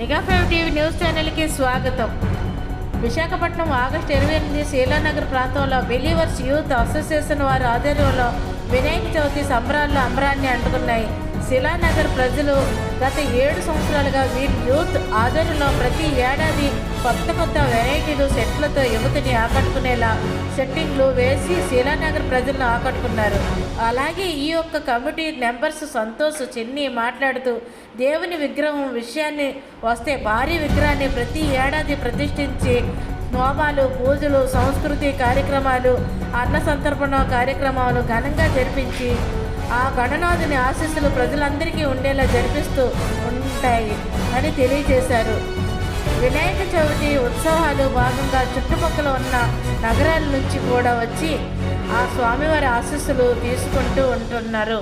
TV news ఛానల్కి స్వాగతం. Visakhapatnam August ఇరవై ఎనిమిది శీలానగర్ ప్రాంతంలో బిలీవర్స్ యూత్ అసోసియేషన్ వారి ఆధ్వర్యంలో వినాయక చవితి సంబరాల్లో అంబరాన్ని అంటుకున్నాయి. శిలానగర్ ప్రజలు గత ఏడు సంవత్సరాలుగా వీరి యూత్ ఆధ్వర్యంలో ప్రతి ఏడాది కొత్త కొత్త వెరైటీలు సెట్లతో యువతిని ఆకట్టుకునేలా సెట్టింగ్లు వేసి శిలానగర్ ప్రజలను ఆకట్టుకున్నారు. అలాగే ఈ యొక్క కమిటీ మెంబర్స్ సంతోష్ చిన్ని మాట్లాడుతూ దేవుని విగ్రహం విషయాన్ని వస్తే భారీ విగ్రహాన్ని ప్రతి ఏడాది ప్రతిష్ఠించి నోమాలు పూజలు సంస్కృతి కార్యక్రమాలు అన్న సంతర్పణ కార్యక్రమాలు ఘనంగా జరిపించి ఆ గణనాథుని ఆశీస్సులు ప్రజలందరికీ ఉండేలా జరిపిస్తూ ఉంటాయి అని తెలియజేశారు. వినాయక చవితి ఉత్సవాలు భాగంగా చుట్టుపక్కల ఉన్న నగరాల నుంచి కూడా వచ్చి ఆ స్వామివారి ఆశీస్సులు తీసుకుంటూ ఉంటున్నారు.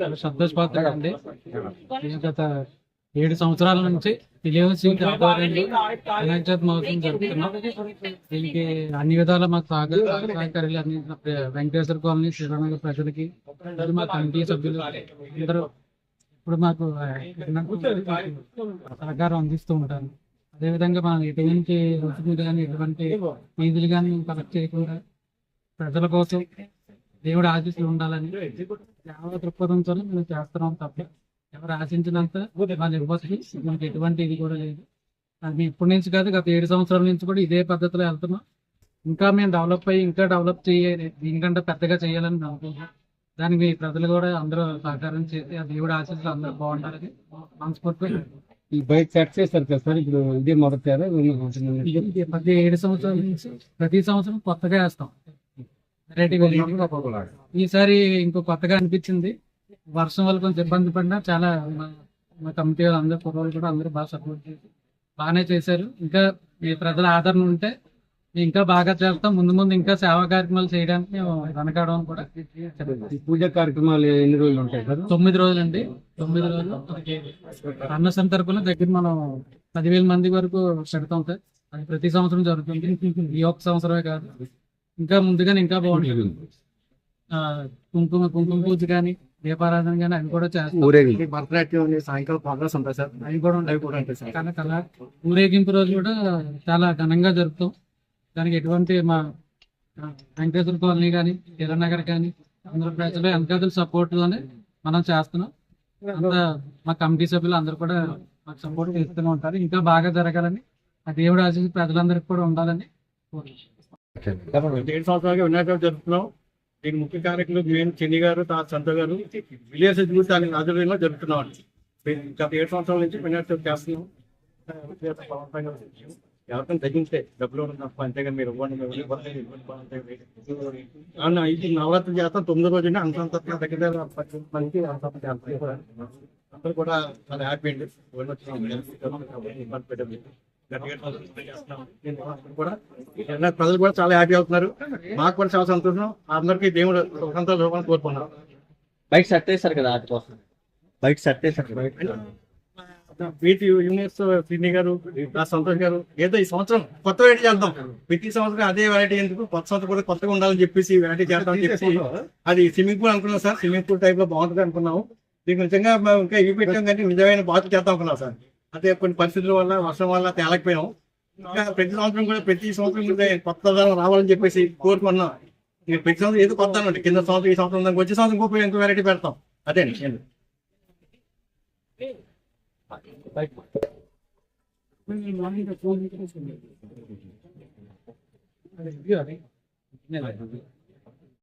చాలా సంతోషపడతాను అండి. గత ఏడు సంవత్సరాల నుంచి చవితి మహోత్సవం జరుపుతున్నాం దీనికి అన్ని విధాల మాకు సహకార సహకారాలు అన్ని వెంకటేశ్వర కాలనీ శ్రీరామనగర్ ప్రజలకి మా కమిటీ సభ్యులు అందరూ ఇప్పుడు మాకు సహకారం అందిస్తూ ఉంటారు. అదేవిధంగా మనం ఎటువంటి రుసుములు కానీ ఎటువంటి నిధులు కానీ మేము కలెక్ట్ చేయకుండా ప్రజల కోసం దేవుడు ఆశీస్సులు ఉండాలని సేవ దృక్పథంతో మేము చేస్తున్నాం తప్ప ఎవరు ఆశించినంత వాళ్ళు ఇవ్వచ్చు మనకి ఎటువంటి ఇది కూడా లేదు. అది మేము ఇప్పటి నుంచి కాదు గత ఏడు సంవత్సరాల నుంచి కూడా ఇదే పద్ధతిలో వెళ్తున్నాం. ఇంకా మేము డెవలప్ అయ్యి ఇంకా డెవలప్ చేయాలి దీనికంటే పెద్దగా చేయాలని అనుకుంటున్నాం దానికి మీ ప్రజలు కూడా అందరూ సహకారం చేసి ఆ దేవుడు ఆశీస్సులు అందరూ బాగుంటారని మనస్ఫూర్తిగా ఈ బైక్ సెట్ చేస్తారు కదా సార్ ఇప్పుడు ఇదే ఇది ప్రతి ఏడు సంవత్సరాల నుంచి ప్రతి సంవత్సరం కొత్తగా వేస్తాం. ఈసారి ఇంకో కొత్తగా అనిపించింది. వర్షం వల్ల కొంచెం ఇబ్బంది పడినా చాలా మా- కమిటీ వాళ్ళు అందరూ కుర్రోళ్ళు కూడా అందరూ బాగా సపోర్ట్ చేసి బాగానే చేశారు. ఇంకా మీ ప్రజల ఆదరణ ఉంటే ఇంకా బాగా చేస్తాం. ముందు ముందు ఇంకా సేవా కార్యక్రమాలు చేయడానికి మేము వెనకాడడం కూడా పూజా కార్యక్రమాలు ఎన్ని రోజులు ఉంటాయి తొమ్మిది రోజులండి. తొమ్మిది రోజులు. అన్నసం తరపున దగ్గర మనం పదివేల మంది వరకు పెడతాం సార్. అది ప్రతి సంవత్సరం జరుగుతుంది. ఈ ఒక్క సంవత్సరమే కాదు. ఇంకా ముందుగానే ఇంకా బాగుంటుంది. కుంకుమ కుంకుమ పూజ కానీ దీపారాధన కానీ అవి కూడా చేస్తాం. ఊరేగి భరతనాట్యం సాయంకాలం ప్రోగ్రామ్స్ ఉంటాయి సార్. అవి కూడా ఉంటాయి అవి కూడా ఉంటాయి సార్. చాలా కళ ఊరేగింపు రోజు కూడా చాలా ఘనంగా జరుపుతాం. దానికి ఎటువంటి మా వెంకటేశ్వర కాలనీ కానీ నగర్ కానీ అందరూ ప్రజలు సపోర్ట్ తోనే మనం చేస్తున్నాం. అంతా మా కమిటీ సభ్యులు అందరూ కూడా మాకు సపోర్ట్ చేస్తూనే ఉంటారు. ఇంకా బాగా జరగాలని ఆ దేవుడు ఆశీస్సు ప్రజలందరికీ కూడా ఉండాలని కోరుకుంటున్నాం. సంవత్సరాలుగా వినాయక జరుపుతున్నాం. దీని ముఖ్య కార్యక్రమం మేము చెన్ని గారు తా సంత గారు విలేజ్ గ్రూప్ దాని ఆధ్వర్యంలో జరుపుతున్నాం. అండి గత ఏడు సంవత్సరాల నుంచి వినాయక చేస్తున్నాం. ఎవరికైనా తగ్గించే డబ్బులు అంతేగా తప్ప మీరు ఇవ్వండి అవునా, ఇది నవరాత్రి చేస్తాం తొమ్మిది రోజున అంత దగ్గర దగ్గర అంత అందరూ కూడా చాలా హ్యాపీ అండి. ఇబ్బంది పెట్టండి ప్రజలు కూడా చాలా హ్యాపీ అవుతున్నారు. మాకు కూడా చాలా సంతోషం. అందరికీ దేవుడు లోపల కోరుకున్నాం బయట సెట్ చేశారు కదా కోసం బయట సెట్ చేశారు యూనివర్స్ శ్రీని గారు సంతోష్ గారు ఏదో ఈ సంవత్సరం కొత్త వెరైటీ చేద్దాం. ప్రతి సంవత్సరం అదే వెరైటీ ఎందుకు? కొత్త సంవత్సరం కూడా కొత్తగా ఉండాలని చెప్పేసి వెరైటీ చేద్దామని చెప్పేసి అది స్విమ్మింగ్ పూల్ అనుకున్నాం సార్. స్విమ్మింగ్ పూల్ టైప్లో బాగుంటుంది అనుకున్నాము. దీనికి నిజంగా ఇంకా ఇవి పెట్టాం కానీ నిజమైన బాధ్యత చేద్దాం అనుకున్నాం సార్. అంటే కొన్ని పరిస్థితుల వల్ల వర్షం వల్ల తేలకపోయాం. ఇంకా ప్రతి సంవత్సరం కూడా ప్రతి సంవత్సరం కూడా కొత్త ధనం రావాలని చెప్పేసి కోరుకున్నాం. ఇక ప్రతి సంవత్సరం ఏదో కొత్త అంటే కింద సంవత్సరం ఈ సంవత్సరం దానికి వచ్చే సంవత్సరం ఇంకో ఇంకో వెరైటీ పెడతాం. అదే అండి.